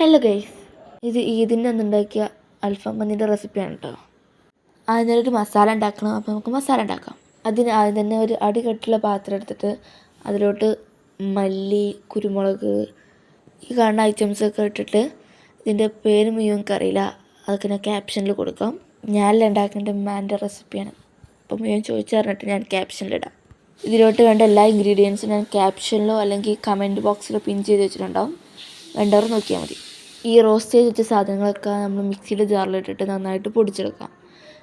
Hello guys ഇത് ഈദിന്റെ അന്ന് ഉണ്ടാക്കിയ അൽഫാം മന്തിന്റെ റെസിപ്പിയാണ് കേട്ടോ ഒരു മസാല ഉണ്ടാക്കണം. അപ്പോൾ നമുക്ക് മസാല ഉണ്ടാക്കാം. അതിന് ആദ്യം തന്നെ ഒരു അടികെട്ടുള്ള പാത്രം എടുത്തിട്ട് അതിലോട്ട് മല്ലി കുരുമുളക് ഈ കാണുന്ന ഐറ്റംസൊക്കെ ഇട്ടിട്ട് ഇതിന്റെ പേര് മുഴുവൻ അറിയില്ല അതൊക്കെ ഞാൻ ക്യാപ്ഷനിൽ കൊടുക്കാം. ഞാനല്ല ഉണ്ടാക്കേണ്ട മാന്റെ റെസിപ്പിയാണ്. അപ്പം മുഴുവൻ ചോദിച്ചറിഞ്ഞിട്ട് ഞാൻ ക്യാപ്ഷനിലിടാം ഇതിലോട്ട് വേണ്ട എല്ലാ ഇൻഗ്രീഡിയൻസും ഞാൻ ക്യാപ്ഷനിലോ അല്ലെങ്കിൽ കമന്റ് ബോക്സിലോ പിൻ ചെയ്ത് വെച്ചിട്ടുണ്ടാവും. വേണ്ടവർ നോക്കിയാൽ മതി. ഈ റോസ്റ്റ് ചെയ്ത് വെച്ച സാധനങ്ങളൊക്കെ നമ്മൾ മിക്സിയുടെ ജാറിലിട്ടിട്ട് നന്നായിട്ട് പൊടിച്ചെടുക്കാം.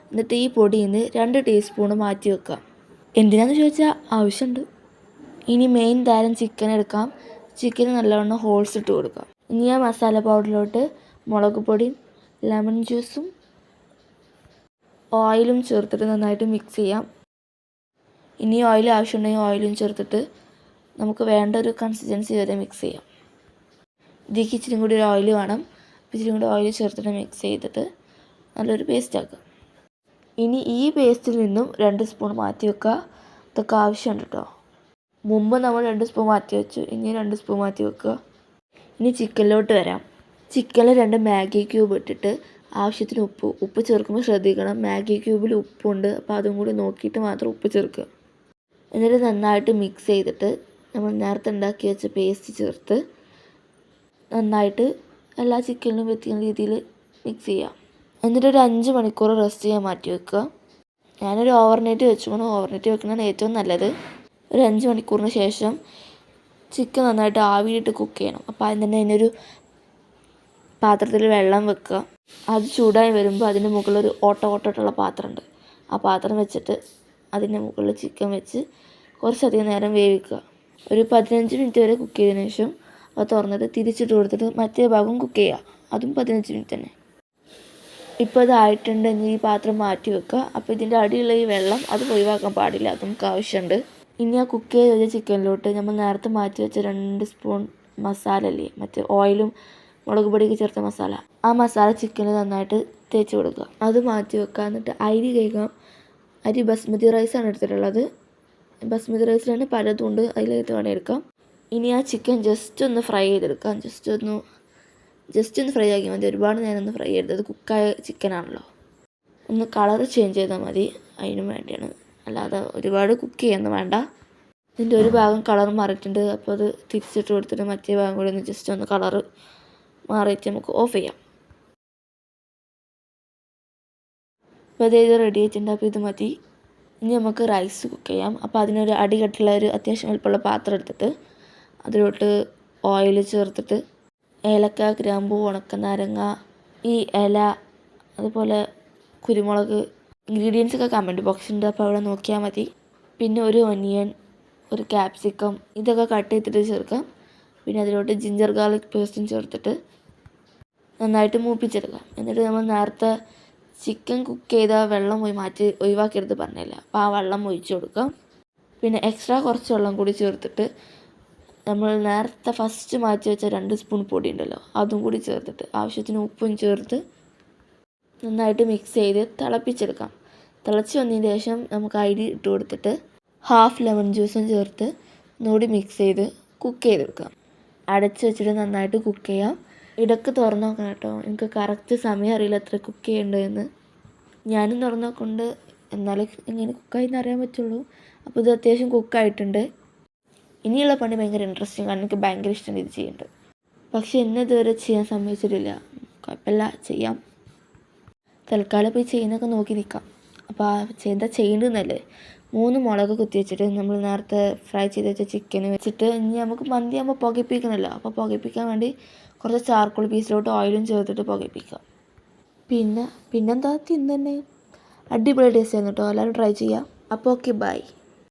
എന്നിട്ട് ഈ പൊടിയിൽ നിന്ന് രണ്ട് ടീസ്പൂൺ മാറ്റി വെക്കാം എന്തിനാന്ന് ചോദിച്ചാൽ ആവശ്യമുണ്ട് ഇനി മെയിൻ താരം ചിക്കൻ എടുക്കാം. ചിക്കന് നല്ലവണ്ണം ഹോൾസ് ഇട്ട് കൊടുക്കാം. ഇനി ആ മസാല പൗഡറിലോട്ട് മുളക് പൊടിയും ലെമൺ ജ്യൂസും ഓയിലും ചേർത്തിട്ട് നന്നായിട്ട് മിക്സ് ചെയ്യാം. ഇനി ഓയിൽ ആവശ്യമുണ്ടെങ്കിൽ ഓയിലും ചേർത്തിട്ട് നമുക്ക് വേണ്ട ഒരു കൺസിസ്റ്റൻസി വരെ മിക്സ് ചെയ്യാം. ഇതിലേക്ക് ഇച്ചിരി കൂടി ഒരു ഓയിൽ വേണം. ഇച്ചിരി കൂടി ഓയിൽ ചേർത്തിട്ട് മിക്സ് ചെയ്തിട്ട് നല്ലൊരു പേസ്റ്റ് ആക്കുക ഇനി ഈ പേസ്റ്റിൽ നിന്നും രണ്ട് സ്പൂൺ മാറ്റി വെക്കുക. ഇതൊക്കെ ആവശ്യമുണ്ട് കേട്ടോ മുമ്പ് നമ്മൾ രണ്ട് സ്പൂൺ മാറ്റി വെച്ചു. ഇനി രണ്ട് സ്പൂൺ മാറ്റി വെക്കുക. ഇനി ചിക്കനിലോട്ട് വരാം. ചിക്കനിൽ രണ്ട് മാഗി ക്യൂബ് ഇട്ടിട്ട് ആവശ്യത്തിന് ഉപ്പ് ഉപ്പ് ചേർക്കുമ്പോൾ ശ്രദ്ധിക്കണം. മാഗി ക്യൂബിൽ ഉപ്പുണ്ട്. അപ്പോൾ അതും കൂടി നോക്കിയിട്ട് മാത്രം ഉപ്പ് ചേർക്കുക. എന്നിട്ട് നന്നായിട്ട് മിക്സ് ചെയ്തിട്ട് നമ്മൾ നേരത്തെ ഉണ്ടാക്കി വെച്ച പേസ്റ്റ് ചേർത്ത് നന്നായിട്ട് എല്ലാ ചിക്കനിലും എത്തിക്കുന്ന രീതിയിൽ മിക്സ് ചെയ്യാം. എന്നിട്ട് ഒരു അഞ്ച് മണിക്കൂർ റെസ്റ്റ് ചെയ്യാൻ മാറ്റി വെക്കുക. ഞാനൊരു ഓവർനൈറ്റ് വെച്ചുകൊണ്ട് ഓവർനൈറ്റ് വെക്കുന്നതാണ് ഏറ്റവും നല്ലത്. ഒരു അഞ്ച് മണിക്കൂറിന് ശേഷം ചിക്കൻ നന്നായിട്ട് ആവിയിട്ട് കുക്ക് ചെയ്യണം. അപ്പോൾ അതിന് തന്നെ അതിനൊരു പാത്രത്തിൽ വെള്ളം വെക്കുക. അത് ചൂടായി വരുമ്പോൾ അതിന്റെ മുകളിൽ ഒരു ഓട്ട ഓട്ടോട്ടുള്ള പാത്രമുണ്ട്. ആ പാത്രം വെച്ചിട്ട് അതിന്റെ മുകളിൽ ചിക്കൻ വെച്ച് കുറച്ചധികം നേരം വേവിക്കുക. ഒരു പതിനഞ്ച് മിനിറ്റ് വരെ കുക്ക് ചെയ്തതിന് ശേഷം അത് തുറന്നിട്ട് തിരിച്ചിട്ട് കൊടുത്തിട്ട് മറ്റേ ഭാഗം കുക്ക് ചെയ്യുക അതും പതിനഞ്ച് മിനിറ്റ് തന്നെ. ഇപ്പോൾ ഇതായിട്ടുണ്ട് ഇനി ഈ പാത്രം മാറ്റി വെക്കുക. അപ്പോൾ ഇതിന്റെ അടിയുള്ള ഈ വെള്ളം അത് ഒഴിവാക്കാൻ പാടില്ല. അത് നമുക്ക് ആവശ്യമുണ്ട്. ഇനി ആ കുക്ക് ചെയ്ത് വെച്ച ചിക്കനിലോട്ട് നമ്മൾ നേരത്തെ മാറ്റി വെച്ച രണ്ട് സ്പൂൺ മസാല അല്ലേ? മറ്റേ ഓയിലും മുളക് പൊടിയൊക്കെ ചേർത്ത മസാല ആ മസാല ചിക്കനിൽ നന്നായിട്ട് തേച്ച് കൊടുക്കുക. അത് മാറ്റി വെക്കുക. എന്നിട്ട് അരി കഴിക്കാം അരി ബസ്മതി റൈസാണ് എടുത്തിട്ടുള്ളത്. ബസ്മതി റൈസിലാണ് പലതും ഉണ്ട് അതിലേക്ക് വേണമെങ്കിൽ എടുക്കാം. ഇനി ആ ചിക്കൻ ജസ്റ്റ് ഒന്ന് ഫ്രൈ ചെയ്തെടുക്കാം. ജസ്റ്റ് ഒന്ന് ജസ്റ്റ് ഒന്ന് ഫ്രൈ ആക്കിയാൽ മതി. ഒരുപാട് നേരം ഒന്ന് ഫ്രൈ ചെയ്തത് കുക്കായ ചിക്കനാണല്ലോ ഒന്ന് കളർ ചേഞ്ച് ചെയ്താൽ മതി. അതിനും വേണ്ടിയാണ്. അല്ലാതെ ഒരുപാട് കുക്ക് ചെയ്യുന്നു വേണ്ട. ഇതിന്റെ ഒരു ഭാഗം കളർ മാറിയിട്ടുണ്ട്. അപ്പോൾ അത് തിരിച്ചിട്ട് കൊടുത്തിട്ട് മറ്റേ ഭാഗം കൂടി ഒന്ന് ജസ്റ്റ് ഒന്ന് കളർ മാറിയിട്ട് നമുക്ക് ഓഫ് ചെയ്യാം. അപ്പോൾ അത് ഇത് റെഡി ആയിട്ടുണ്ട്. അപ്പോൾ ഇത് മതി. ഇനി നമുക്ക് റൈസ് കുക്ക് ചെയ്യാം. അപ്പോൾ അതിനൊരു അടികട്ടുള്ള ഒരു അത്യാവശ്യം എളുപ്പമുള്ള പാത്രം എടുത്തിട്ട് അതിലോട്ട് ഓയിൽ ചേർത്തിട്ട് ഏലക്ക ഗ്രാമ്പു ഉണക്ക നാരങ്ങ ഈ ഇല അതുപോലെ കുരുമുളക് ഇൻഗ്രീഡിയൻസ് ഒക്കെ കമന്റ് ബോക്സ് ഉണ്ട്. അപ്പോൾ അവിടെ നോക്കിയാൽ മതി. പിന്നെ ഒരു ഒനിയൻ ഒരു ക്യാപ്സിക്കം ഇതൊക്കെ കട്ട് ചെയ്തിട്ട് ചേർക്കാം. പിന്നെ അതിലോട്ട് ജിഞ്ചർ ഗാർലിക് പേസ്റ്റും ചേർത്തിട്ട് നന്നായിട്ട് മൂപ്പിച്ചെടുക്കാം. എന്നിട്ട് നമ്മൾ നേരത്തെ ചിക്കൻ കുക്ക് ചെയ്ത വെള്ളം പോയി മാറ്റി ഒഴിവാക്കരുത് പറഞ്ഞില്ല? അപ്പോൾ ആ വെള്ളം ഒഴിച്ചു കൊടുക്കാം. പിന്നെ എക്സ്ട്രാ കുറച്ച് വെള്ളം കൂടി ചേർത്തിട്ട് നമ്മൾ നേരത്തെ ഫസ്റ്റ് മാറ്റി വെച്ച രണ്ട് സ്പൂൺ പൊടി ഉണ്ടല്ലോ അതും കൂടി ചേർത്തിട്ട് ആവശ്യത്തിന് ഉപ്പും ചേർത്ത് നന്നായിട്ട് മിക്സ് ചെയ്ത് തിളപ്പിച്ചെടുക്കാം. തിളച്ച് വന്നതിന് ശേഷം നമുക്ക് അരി ഇട്ട് കൊടുത്തിട്ട് ഹാഫ് ലെമൺ ജ്യൂസും ചേർത്ത് ഒന്നുകൂടി മിക്സ് ചെയ്ത് കുക്ക് ചെയ്തെടുക്കാം. അടച്ച് വെച്ചിട്ട് നന്നായിട്ട് കുക്ക് ചെയ്യാം. ഇടയ്ക്ക് തുറന്ന് നോക്കണം കേട്ടോ. എനിക്ക് കറക്റ്റ് സമയം അറിയില്ല എത്ര കുക്ക് ചെയ്യേണ്ടതെന്ന് ഞാനും തുറന്നു നോക്കുന്നുണ്ട് എന്നാലേ എങ്ങനെ കുക്കായിന്ന് അറിയാൻ പറ്റുള്ളൂ. അപ്പോൾ ഇത് അത്യാവശ്യം കുക്കായിട്ടുണ്ട് ഇനിയുള്ള പണി ഭയങ്കര ഇൻട്രസ്റ്റിംഗ് ആണ്. എനിക്ക് ഭയങ്കര ഇഷ്ടമാണ് ഇത് ചെയ്യേണ്ടത് പക്ഷെ എന്നെ ഇതുവരെ ചെയ്യാൻ സമ്മതിച്ചിട്ടില്ല. കുഴപ്പമില്ല ചെയ്യാം. തൽക്കാലം പോയി ചെയ്യുന്നൊക്കെ നോക്കി നിൽക്കാം അപ്പോൾ എന്താ ചെയ്യേണ്ടതെന്നല്ലേ മൂന്ന് മുളക് കുത്തി വെച്ചിട്ട് നമ്മൾ നേരത്തെ ഫ്രൈ ചെയ്ത് വെച്ച ചിക്കൻ വെച്ചിട്ട് ഇനി നമുക്ക് മന്തി ആകുമ്പോൾ അപ്പോൾ പുകയിപ്പിക്കാൻ വേണ്ടി കുറച്ച് ചാർക്കോൾ പീസിലോട്ട് ഓയിലും ചേർത്തിട്ട് പുകയിപ്പിക്കാം. പിന്നെ പിന്നെന്താ തിന്നെ അടിപൊളി ടേസ്റ്റ് ആയിരുന്നു കേട്ടോ എല്ലാവരും ട്രൈ ചെയ്യാം. അപ്പോൾ ഓക്കെ ബൈ